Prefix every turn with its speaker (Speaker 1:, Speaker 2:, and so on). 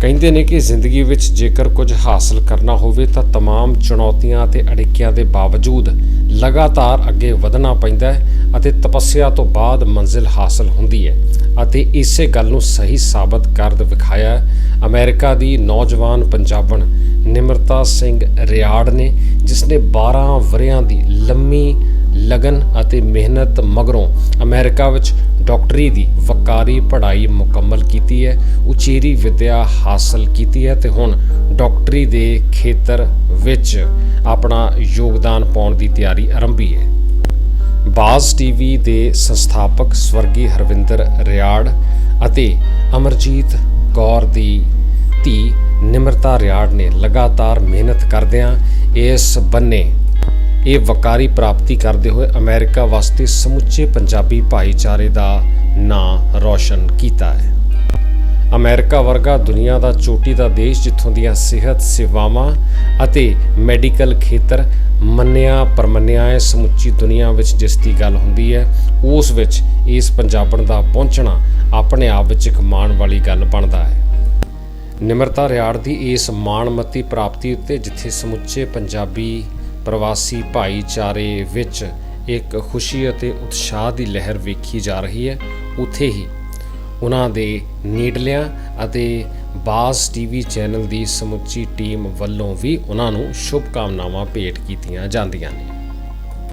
Speaker 1: ਕਹਿੰਦੇ ਨੇ ਕਿ ਜ਼ਿੰਦਗੀ ਵਿੱਚ ਜੇਕਰ ਕੁਝ ਹਾਸਲ ਕਰਨਾ ਹੋਵੇ ਤਾਂ तमाम ਚੁਣੌਤੀਆਂ ਅਤੇ ਅੜਿੱਕਿਆਂ ਦੇ ਬਾਵਜੂਦ ਲਗਾਤਾਰ ਅੱਗੇ ਵਧਣਾ ਪੈਂਦਾ ਹੈ ਅਤੇ ਤਪੱਸਿਆ ਤੋਂ ਬਾਅਦ ਮੰਜ਼ਿਲ ਹਾਸਲ ਹੁੰਦੀ ਹੈ ਅਤੇ ਇਸੇ ਗੱਲ ਨੂੰ ਸਹੀ ਸਾਬਤ ਕਰ ਦਿਖਾਇਆ ਹੈ ਅਮਰੀਕਾ ਦੀ ਨੌਜਵਾਨ ਪੰਜਾਬਣ ਨਿਮਰਤਾ ਸਿੰਘ ਰਿਆੜ ਨੇ ਜਿਸ ਨੇ 12 ਵਰਿਆਂ ਦੀ ਲੰਮੀ ਲਗਨ ਅਤੇ ਮਿਹਨਤ ਮਗਰੋਂ ਅਮਰੀਕਾ ਵਿੱਚ ਡਾਕਟਰੀ ਦੀ ਵਕਾਰੀ ਪੜ੍ਹਾਈ ਮੁਕੰਮਲ ਕੀਤੀ ਹੈ, ਉਚੇਰੀ ਵਿੱਦਿਆ ਹਾਸਲ ਕੀਤੀ ਹੈ ਤੇ ਹੁਣ ਡਾਕਟਰੀ ਦੇ ਖੇਤਰ ਵਿੱਚ ਆਪਣਾ ਯੋਗਦਾਨ ਪਾਉਣ ਦੀ ਤਿਆਰੀ ਆਰੰਭੀ ਹੈ। ਬਾਜ਼ ਟੀਵੀ ਦੇ ਸੰਸਥਾਪਕ ਸਵਰਗੀ ਹਰਵਿੰਦਰ ਰਿਆੜ ਅਤੇ ਅਮਰਜੀਤ ਕੌਰ ਦੀ ਧੀ ਨਿਮਰਤਾ ਰਿਆੜ ਨੇ ਲਗਾਤਾਰ ਮਿਹਨਤ ਕਰਦਿਆਂ ਇਸ ਬੰਨੇ ਇਹ ਵਕਾਰੀ ਪ੍ਰਾਪਤੀ ਕਰਦੇ ਹੋਏ ਅਮਰੀਕਾ ਵਾਸਤੇ ਸਮੁੱਚੇ ਪੰਜਾਬੀ ਭਾਈਚਾਰੇ ਦਾ ਨਾਂ ਰੌਸ਼ਨ ਕੀਤਾ ਹੈ। ਅਮਰੀਕਾ ਵਰਗਾ ਦੁਨੀਆ ਦਾ ਚੋਟੀ ਦਾ ਦੇਸ਼ ਜਿੱਥੋਂ ਦੀਆਂ ਸਿਹਤ ਸੇਵਾਵਾਂ ਅਤੇ ਮੈਡੀਕਲ ਖੇਤਰ ਮੰਨਿਆ ਪਰਮੰਨਿਆ ਹੈ, ਸਮੁੱਚੀ ਦੁਨੀਆ ਵਿੱਚ ਜਿਸ ਦੀ ਗੱਲ ਹੁੰਦੀ ਹੈ, ਉਸ ਵਿੱਚ ਇਸ ਪੰਜਾਬਣ ਦਾ ਪਹੁੰਚਣਾ ਆਪਣੇ ਆਪ ਵਿੱਚ ਇੱਕ ਮਾਣ ਵਾਲੀ ਗੱਲ ਬਣਦਾ ਹੈ। ਨਿਮਰਤਾ ਰਿਆੜ ਦੀ ਇਸ ਮਾਣਮੱਤੀ ਪ੍ਰਾਪਤੀ ਉੱਤੇ ਜਿੱਥੇ ਸਮੁੱਚੇ ਪੰਜਾਬੀ ਪ੍ਰਵਾਸੀ ਭਾਈਚਾਰੇ ਵਿੱਚ ਇੱਕ ਖੁਸ਼ੀ ਅਤੇ ਉਤਸ਼ਾਹ ਦੀ ਲਹਿਰ ਵੇਖੀ ਜਾ ਰਹੀ ਹੈ। ਉੱਥੇ ਹੀ ਉਹਨਾਂ ਦੇ ਨੀਡਲਿਆਂ ਅਤੇ ਬਾਸ ਟੀਵੀ ਚੈਨਲ ਦੀ ਸਮੁੱਚੀ ਟੀਮ ਵੱਲੋਂ ਵੀ ਉਹਨਾਂ ਨੂੰ ਸ਼ੁਭ ਕਾਮਨਾਵਾਂ ਭੇਟ ਕੀਤੀਆਂ ਜਾਂਦੀਆਂ ਨੇ।